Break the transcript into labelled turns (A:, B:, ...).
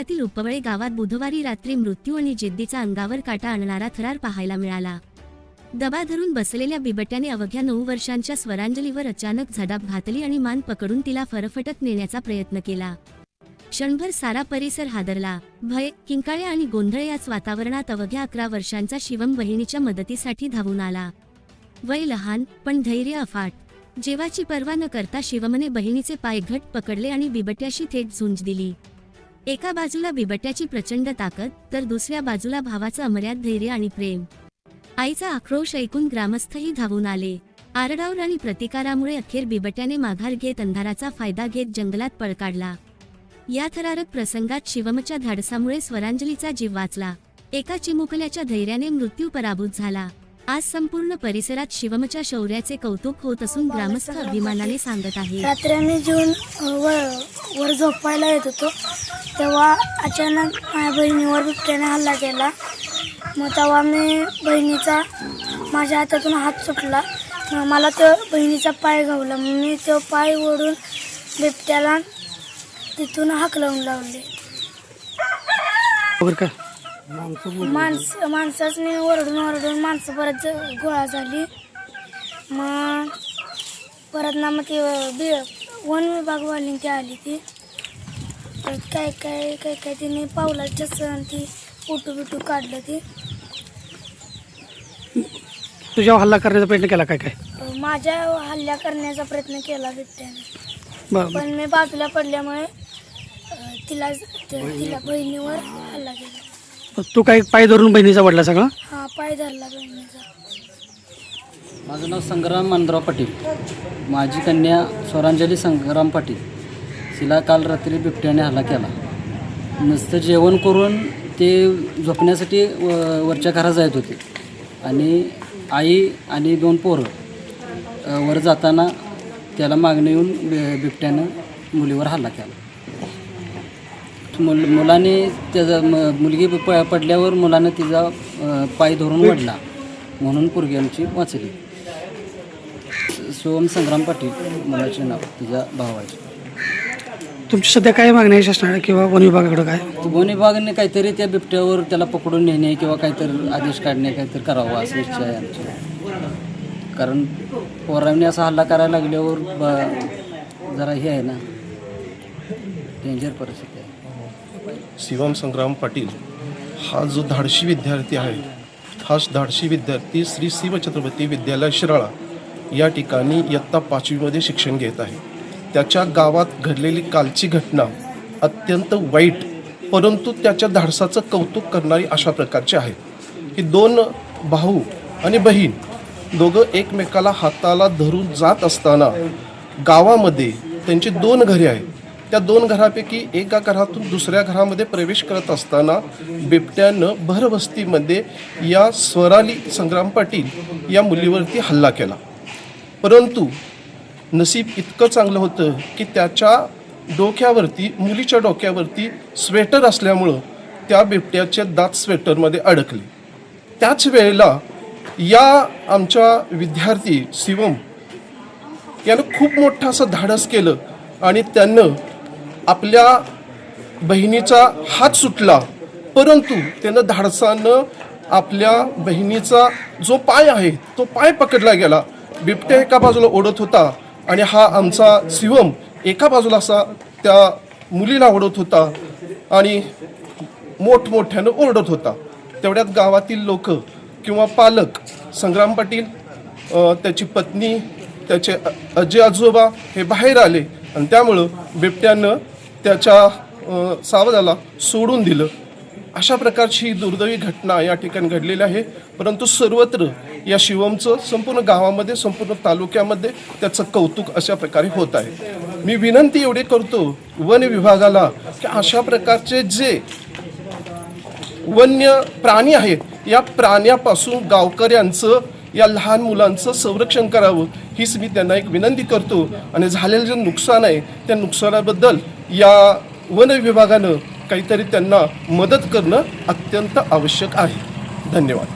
A: तालुक्यातील उपवळे गावात बुधवारी रात्री मृत्यू आणि जिद्दीचा अंगावर काटा आणणारा थरार पाहायला मिळाला. दबा धरून बसलेल्या बिबट्याने अवघ्या नऊ वर्षांच्या स्वरांजलीवर अचानक झडाप घातली आणि मान पकडून तिला फरफटत नेण्याचा प्रयत्न केला. क्षणभर सारा परिसर हादरला. भय किंकाळ्या आणि गोंधळ याच वातावरणात अवघ्या अकरा वर्षांचा शिवम बहिणीच्या मदतीसाठी धावून आला. वय लहान पण धैर्य अफाट. जेवाची पर्वा न करता शिवमने बहिणीचे पाय घट पकडले आणि बिबट्याशी थेट झुंज दिली. एका बाजूला बिबट्याची प्रचंड ताकद तर दुसऱ्या बाजूला भावाचं अमर्याद धैर्य आणि प्रेम. आईचा आक्रोश ऐकून ग्रामस्थही धावून आले. आरडाओर आणि प्रतिकारामुळे अखेर बिबट्याने माघार घेत अंधाराचा फायदा घेत जंगलात पळ काढला. या थरारक प्रसंगात शिवमच्या धाडसामुळे स्वरांजलीचा जीव वाचला. एका चिमुकल्याच्या धैर्याने मृत्यू पराभूत झाला. आज संपूर्ण परिसरात शिवमच्या शौर्याचे कौतुक होत असून ग्रामस्थ अभिमानाने सांगत आहे
B: रात्री आम्ही जेवण वर झोपायला येत होतो. तेव्हा अचानक माझ्या बहिणीवर बिबट्याने हल्ला केला. मग तेव्हा मी बहिणीचा माझ्या हातातून हात सुटला. मग मला तो बहिणीचा पाय घावला. मग मी तो पाय ओढून बिबट्याला तिथून हाक लावून लावले माणस माणसाने ओरडून ओरडून माणसं परत गोळा झाली. मग परत ना मग ते बी वन विभागवाली ती आली ती. काय काय काय काय तिने पावलाच्या सण ती उटू बिटू काढलं ती.
C: तुझ्यावर हल्ला करण्याचा प्रयत्न केला काय काय?
B: अं, माझ्या हल्ल्या करण्याचा प्रयत्न केला बिबट्याने.
C: बरं
B: पण मी बाजूला पडल्यामुळे अं, तिला तिला बहिणीवर हल्ला केला.
C: तू काय पाय धरून बहिणीचा वडला सगळा?
B: हा पाय धरला बहिणीचा.
D: माझं नाव संग्राम मानराव पाटील. माझी कन्या स्वरांजली संग्राम पाटील. तिला काल रात्री बिबट्याने हल्ला केला. नुसतं जेवण करून ते झोपण्यासाठी व वरच्या घरात जात होते. आणि आई आणि दोन पोरं वर जाताना त्याला मागणी येऊन बिबट्यानं मुलीवर हल्ला केला. मुल मुलाने त्याचा म- मुलगी प पडल्यावर मुलानं तिचा पाय धरून वडला म्हणून पोरगी आमची वाचली. सोम संग्राम पाटील मुलाचे नाव तिच्या भावाचे.
C: तुमची सध्या काय मागणी आहे शासनाला किंवा वन विभागाकडे काय?
D: वन विभागाने काहीतरी त्या बिबट्यावर त्याला पकडून नेणे किंवा काहीतरी आदेश काढणे काहीतरी करावं असं इच्छा आहे आमची. कारण पोरांनी असा हल्ला करायला लागल्यावर ब जरा हे आहे ना डेंजर परिस्थिती आहे.
E: शिवम संग्राम पाटील हा जो धाडशी विद्यार्थी आहे हा धाडशी विद्यार्थी श्री शिवछत्रपती विद्यालय शिराळा या ठिकाणी इयत्ता पाचवीमध्ये शिक्षण घेत आहे. त्याच्या गावात घडलेली कालची घटना अत्यंत वाईट परंतु त्याच्या धाडसाचं कौतुक करणारी अशा प्रकारची आहे. की दोन भाऊ आणि बहीण दोघं एकमेकाला हाताला धरून जात असताना गावामध्ये त्यांची दोन घरे आहेत. त्या दोन घरापैकी एका घरातून दुसऱ्या घरामध्ये प्रवेश करत असताना बिबट्यानं भरवस्तीमध्ये या स्वराली संग्राम पाटील या मुलीवरती हल्ला केला. परंतु नसीब इतकं चांगलं होतं की त्याच्या डोक्यावरती मुलीच्या डोक्यावरती स्वेटर असल्यामुळं त्या बिबट्याचे दात स्वेटरमध्ये अडकले. त्याच वेळेला या आमच्या विद्यार्थी शिवम यानं खूप मोठं असं धाडस केलं आणि त्यानं आपल्या बहिणीचा हात सुटला. परंतु त्यानं धाडसानं आपल्या बहिणीचा जो पाय आहे तो पाय पकडला गेला. बिबट्या एका बाजूला ओढत होता. आणि हा आमचा शिवम एका बाजूला असा त्या मुलीला ओढत होता आणि मोठमोठ्यानं ओरडत होता. तेवढ्यात गावातील लोक किंवा पालक संग्राम पाटील त्याची पत्नी त्याचे अ- आजी आजोबा हे बाहेर आले आणि त्यामुळं बिबट्यानं त्याच्या सावधाला सोडून दिलं. अशा प्रकारची ही दुर्दैवी घटना या ठिकाणी घडलेली आहे. परंतु सर्वत्र या शिवमचं संपूर्ण गावामध्ये संपूर्ण तालुक्यामध्ये त्याचं कौतुक अशा प्रकारे होत आहे. मी विनंती एवढी करतो वन विभागाला की अशा प्रकारचे जे वन्य प्राणी आहेत या प्राण्यापासून गावकऱ्यांचं या लहान मुलांचं संरक्षण करावं हीच मी त्यांना एक विनंती करतो. आणि झालेलं जे नुकसान आहे त्या नुकसानाबद्दल या वन विभागानं काहीतरी त्यांना मदत करणं अत्यंत आवश्यक आहे. धन्यवाद.